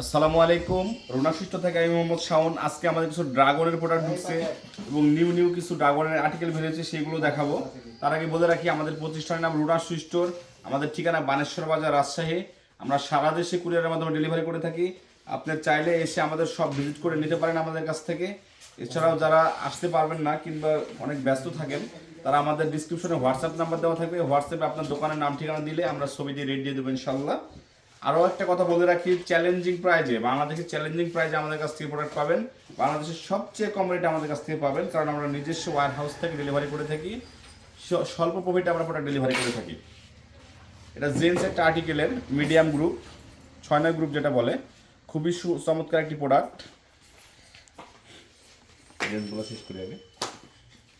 আসসালামু আলাইকুম। রোনাশিষ্ট থেকে আমি মোহাম্মদ শাওন। আজকে আমাদের কিছু ড্রাগনের প্রোডাক্ট ঢুকছে এবং নিউ নিউ কিছু ড্রাগনের আর্টিকেল বেরিয়েছে সেগুলো দেখাবো। তার আগে বলে রাখি, আমাদের প্রতিষ্ঠানের নাম রোনাশ স্টোর আমাদের ঠিকানা বানেশ্বর বাজার, রাজশাহী। আমরা সারা দেশে কুরিয়ারের মাধ্যমে ডেলিভারি করে থাকি। আপনি চাইলে এসে আমাদের সব ভিজিট করে নিতে পারেন আমাদের কাছ থেকে। এছাড়াও যারা আসতে পারবেন না কিংবা অনেক ব্যস্ত থাকেন, তারা আমাদের ডিসক্রিপশনে হোয়াটসঅ্যাপ নাম্বার দেওয়া থাকবে। হোয়াটসঅ্যাপে আপনার দোকানের নাম, ঠিকানা দিলে আমরা ছবি দিয়ে রেট দিয়ে দেবো ইনশাল্লাহ আরও একটা কথা বলে রাখি চ্যালেঞ্জিং প্রাইজে বাংলাদেশের চ্যালেঞ্জিং প্রাইজে আমাদের কাছ থেকে প্রোডাক্ট পাবেন। বাংলাদেশের সবচেয়ে কম রেটে আমাদের কাছ থেকে পাবেন, কারণ আমরা নিজস্ব ওয়ার হাউস থেকে ডেলিভারি করে থাকি। স্বল্প প্রফিটে আমরা প্রোডাক্ট ডেলিভারি করে থাকি। এটা জেন্স একটা আর্টিকেলের মিডিয়াম গ্রুপ ছয় নয় গ্রুপ যেটা বলে, খুবই চমৎকার একটি প্রোডাক্ট জেন্সগুলো শেষ করি আগে।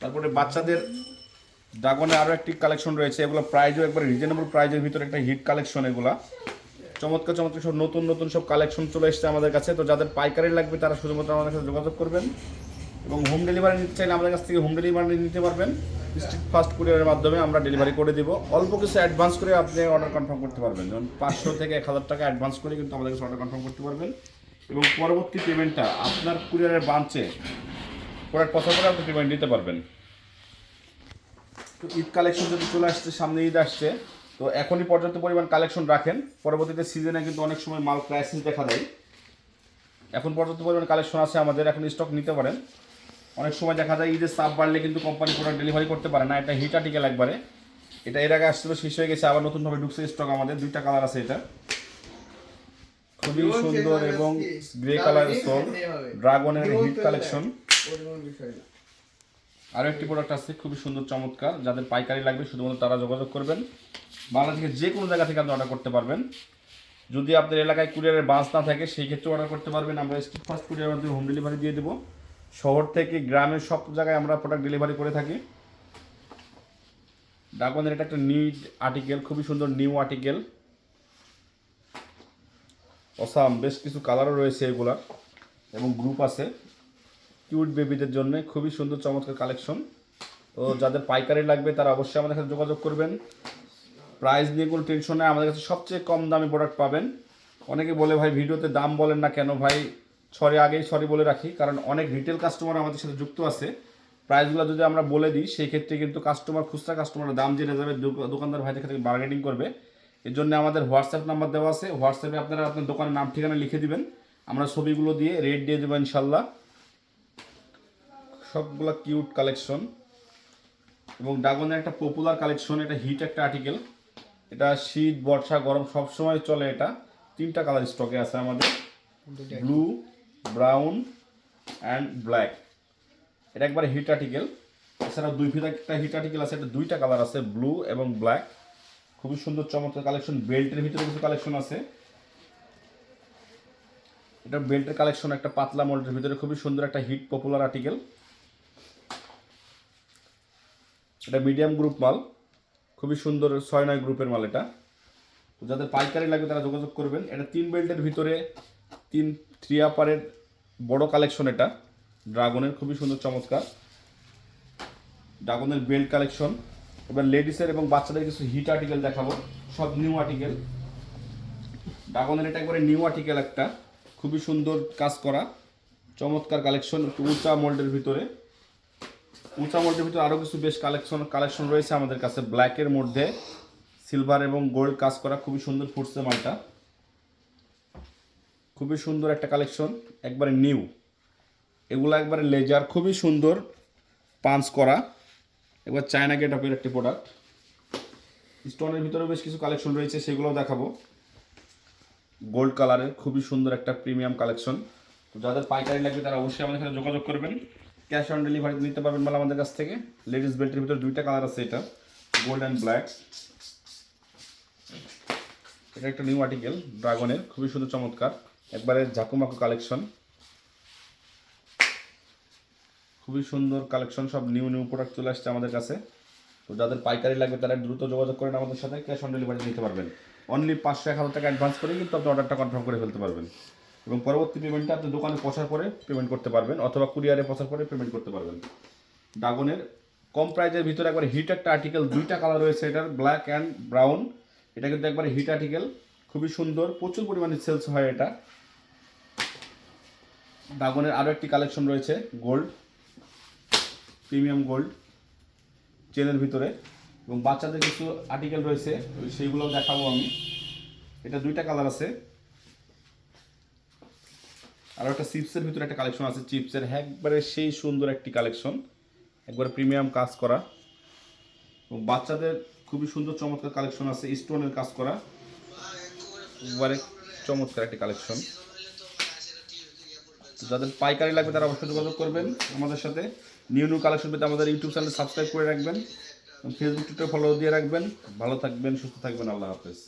তারপরে বাচ্চাদের ড্রাগনের আরও একটি কালেকশন রয়েছে, এগুলো প্রাইজও একবার রিজনেবল প্রাইজের ভিতরে একটা হিট কালেকশন এগুলা। চমৎকার চমৎকার সব নতুন নতুন সব কালেকশন চলে এসেছে আমাদের কাছে। তো যাদের পাইকারি লাগবে তারা শুধুমাত্র আমাদের সাথে যোগাযোগ করবেন এবং হোম ডেলিভারি নিতে চাইলে আমাদের কাছ থেকে হোম ডেলিভারি নিতে পারবেন। স্ট্রিট ফাস্ট কুরিয়ারের মাধ্যমে আমরা ডেলিভারি করে দিব। অল্প কিছু অ্যাডভান্স করে আপনি অর্ডার কনফার্ম করতে পারবেন। যেমন পাঁচশো থেকে এক হাজার টাকা অ্যাডভান্স করে কিন্তু আমাদের কাছে অর্ডার কনফার্ম করতে পারবেন। এবং পরবর্তী পেমেন্টটা আপনার কুরিয়ারের ব্রাঞ্চে প্রোডাক্ট পছন্দ করে আপনি পেমেন্ট দিতে পারবেন। তো ঈদ কালেকশন যদি চলে আসছে, সামনে ঈদ আসছে তো এখনই পর্যাপ্ত পরিমাণ কালেকশন রাখেন। পরবর্তীতে সিজনে কিন্তু অনেক সময় মাল ক্রাইসিস দেখা দেয়। এখন পর্যাপ্ত পরিমাণ কালেকশন আছে আমাদের এখন স্টক নিতে পারেন। অনেক সময় দেখা যায় ঈদের চাপ বাড়লে কিন্তু কোম্পানি প্রোডাক্ট ডেলিভারি করতে পারে না এটা হিট আর্টিকেল একবারে। এটা এর আগে আসছিল শেষ হয়ে গেছে আবার নতুনভাবে ঢুকছে স্টক আমাদের। দুইটা কালার আছে এটা। খুবই সুন্দর এবং গ্রে কালারের সোল ড্রাগনের হিট কালেকশন আরও একটি প্রোডাক্ট আছে, খুবই সুন্দর, চমৎকার, যাদের পাইকারি লাগবে, শুধুমাত্র তারা যোগাযোগ করবেন। বাংলাদেশের যে কোনো জায়গা থেকে আপনি অর্ডার করতে পারবেন। যদি আপনার এলাকায় কুরিয়ারের বাস না থাকে, সেই ক্ষেত্রে অর্ডার করতে পারবেন। আমরা স্ট্রিট ফাস্ট কুরিয়ারের মাধ্যমে হোম ডেলিভারি দিয়ে দেবো। শহর থেকে গ্রামের সব জায়গায় আমরা প্রোডাক্ট ডেলিভারি করে থাকি। ডাকবানের এটা একটা নিড আর্টিকেল খুবই সুন্দর নিউ আর্টিকেল অসাম বেশ কিছু কালারও রয়েছে এগুলা এবং গ্রুপ আছে। কিউট বেবিদের জন্য খুবই সুন্দর চমৎকার কালেকশন তো যাদের পাইকারি লাগবে তারা অবশ্যই আমাদের সাথে যোগাযোগ করবেন। প্রাইস নিয়ে কোনো টেনশন নেই, আমাদের কাছে সবচেয়ে কম দামি প্রোডাক্ট পাবেন। অনেকে বলে, ভাই, ভিডিওতে দাম বলেন না কেন? ভাই সরি আগেই সরি বলে রাখি, কারণ অনেক রিটেল কাস্টমার আমাদের সাথে যুক্ত আছে। প্রাইসগুলো যদি আমরা বলে দিই, সেই ক্ষেত্রে কিন্তু কাস্টমার খুচরা কাস্টমার দাম জেনে যাবে দোক- দোকানদার ভাইদের থেকে বার্গেনিং করবে, এর জন্য আমাদের হোয়াটসঅ্যাপ নাম্বার দেওয়া আছে। হোয়াটসঅ্যাপে আপনারা আপনার দোকানের নাম, ঠিকানা লিখে দিবেন। আমরা ছবিগুলো দিয়ে রেট দিয়ে দেবো ইনশাল্লাহ। সবগুলা কিউট কালেকশন এবং ড্রাগনের একটা পপুলার কালেকশন এটা হিট একটা আর্টিকেল এটা শীত বর্ষা গরম সব সময় চলে এটা। তিনটা কালার স্টকে আছে আমাদের। ব্লু ব্রাউন অ্যান্ড ব্ল্যাক এটা একবার হিট আর্টিকেল এছাড়া দুই ফিট একটা হিট আর্টিকেল আছে এটা দুইটা কালার আছে ব্লু এবং ব্ল্যাক খুবই সুন্দর চমৎকার কালেকশন বেল্টের ভিতরে কিছু কালেকশন আছে। এটা বেল্টের কালেকশন একটা পাতলা মোল্ডের ভিতরে খুবই সুন্দর একটা হিট পপুলার আর্টিকেল এটা মিডিয়াম গ্রুপ মাল। খুবই সুন্দর ছয় নয় গ্রুপের মাল এটা। তো যাদের পাইকারি লাগবে তারা যোগাযোগ করবেন। এটা তিন বেল্টের ভিতরে তিন থ্রি আপারের বড় কালেকশন এটা। ড্রাগনের খুবই সুন্দর, চমৎকার। ড্রাগনের বেল্ট কালেকশন এবার লেডিসের এবং বাচ্চাদের কিছু হিট আর্টিকেল দেখাবো। সব নিউ আর্টিকেল ড্রাগনের এটা একবারে নিউ আর্টিকেল একটা। খুবই সুন্দর কাজ করা। চমৎকার কালেকশন উঁচা মোল্ডের ভিতরে। উঁচা মোল্ডের ভিতরে আরও কিছু বেশ কালেকশন কালেকশন রয়েছে আমাদের কাছে। ব্ল্যাকের মধ্যে সিলভার এবং গোল্ড কাজ করা খুবই সুন্দর ফুটছে মালটা। খুবই সুন্দর একটা কালেকশন একবারে নিউ এগুলো একবারে লেজার খুবই সুন্দর পাঞ্চ করা। একবার চায়না গেট আপের একটি প্রোডাক্ট স্টোনের ভিতরেও বেশ কিছু কালেকশন রয়েছে, সেগুলোও দেখাবো। গোল্ড কালারের খুবই সুন্দর একটা প্রিমিয়াম কালেকশন তো যাদের পাইকারি লাগবে তারা অবশ্যই আমাদের সাথে যোগাযোগ করবেন। ক্যাশ অন ডেলিভারি নিতে পারবেন বলে আমাদের কাছ থেকে। লেডিস বেল্টের ভিতরে দুইটা কালার আছে এটা, গোল্ড অ্যান্ড ব্ল্যাক। এটা একটা নিউ আর্টিকেল, ড্রাগনের, খুবই সুন্দর, চমৎকার। একবারে ঝাকুমাকু কালেকশন। খুবই সুন্দর কালেকশন, সব নিউ নিউ প্রোডাক্ট চলে আসছে আমাদের কাছে। তো যাদের পাইকারি লাগবে তারা দ্রুত যোগাযোগ করেন আমাদের সাথে, ক্যাশ অন ডেলিভারি নিতে পারবেন। অনলি পাঁচশো এক হাজার টাকা অ্যাডভান্স করে কিন্তু আপনি অর্ডারটা কনফার্ম করে ফেলতে পারবেন। এবং পরবর্তী পেমেন্টটা আপনি দোকানে পৌঁছার পরে পেমেন্ট করতে পারবেন অথবা কুরিয়ারে পৌঁছার পরে পেমেন্ট করতে পারবেন। ড্রাগনের কম প্রাইজের ভিতরে একবার হিট একটা আর্টিকেল দুইটা কালার রয়েছে এটার ব্ল্যাক অ্যান্ড ব্রাউন এটা কিন্তু একবার হিট আর্টিকেল খুবই সুন্দর, প্রচুর পরিমাণে সেলস হয় এটা। ড্রাগনের আরও একটি কালেকশন রয়েছে গোল্ড প্রিমিয়াম গোল্ড চেনের ভিতরে। এবং বাচ্চাদের কিছু আর্টিকেল রয়েছে, ওই সেইগুলো দেখাবো আমি। এটা দুইটা কালার আছে। আর একটা চিপসের ভিতরে একটা কালেকশন আছে, চিপসের একবারে সেই সুন্দর একটি কালেকশন একবারে প্রিমিয়াম কাজ করা। এবং বাচ্চাদের খুবই সুন্দর চমৎকার কালেকশন আছে স্টোনের কাজ করা। একবারে চমৎকার একটি কালেকশন যাদের পাইকারি লাগবে তারা অবশ্যই যোগাযোগ করবেন আমাদের সাথে। নিউ নিউ কালেকশন পেতে আমাদের ইউটিউব চ্যানেল সাবস্ক্রাইব করে রাখবেন। ফেসবুক টুইটার ফলো দিয়ে রাখবেন। ভালো থাকবেন, সুস্থ থাকবেন, আল্লাহ হাফেজ।